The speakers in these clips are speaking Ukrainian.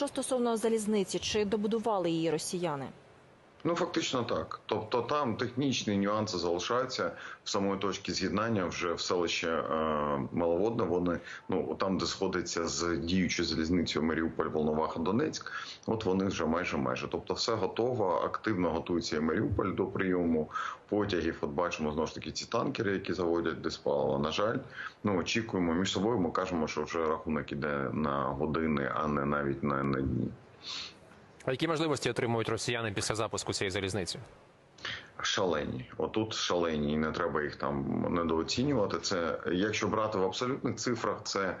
що стосовно залізниці, чи добудували її росіяни? Ну фактично так. Тобто там технічні нюанси залишаються в самої точки з'єднання вже в селище е, Маловодне. Вони ну там, де сходиться з діючою залізницею Маріуполь, Волноваха, Донецьк. От вони вже майже майже. Тобто, все готово. Активно готується і Маріуполь до прийому потягів. От бачимо знову ж таки ці танкери, які заводять без палива. На жаль, ну очікуємо між собою. Ми кажемо, що вже рахунок іде на години, а не навіть на, на дні. А які можливості отримують росіяни після запуску цієї залізниці? Шалені, отут шалені, і не треба їх там недооцінювати. Це якщо брати в абсолютних цифрах, це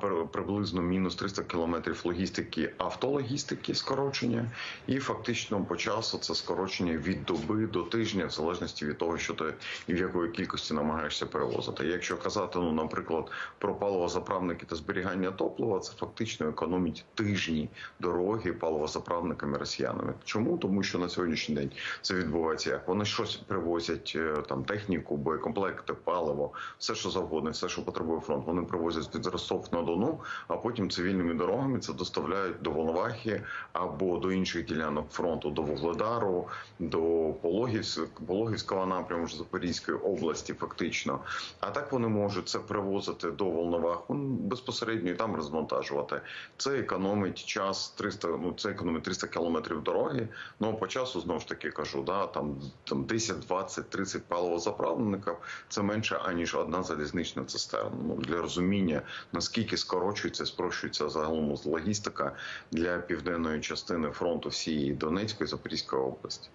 пер- приблизно мінус 300 кілометрів логістики, автологістики скорочення, і фактично по часу це скорочення від доби до тижня, в залежності від того, що ти і в якої кількості намагаєшся перевозити. Якщо казати, ну наприклад, про паливозаправники та зберігання топлива, це фактично економить тижні дороги паливозаправниками росіянами. Чому тому, що на сьогоднішній день це відбувається як вони щось привозять е, там техніку, боєкомплекти, паливо, все що завгодно, все, що потребує фронт. Вони привозять з Ростов на Дону, а потім цивільними дорогами це доставляють до Волновахи або до інших ділянок фронту, до Вугледару, до Пологівськ, Пологівського напряму Запорізької області, фактично. А так вони можуть це привозити до Волноваху безпосередньо і там розмонтажувати. Це економить час 300, ну це економить 300 кілометрів дороги. Ну по часу знову ж таки кажу, да там там 10, 20, 30 паливозаправників – це менше аніж одна залізнична цистерна. Ну для розуміння наскільки скорочується, спрощується загалом логістика для південної частини фронту всієї Донецької Запорізької області.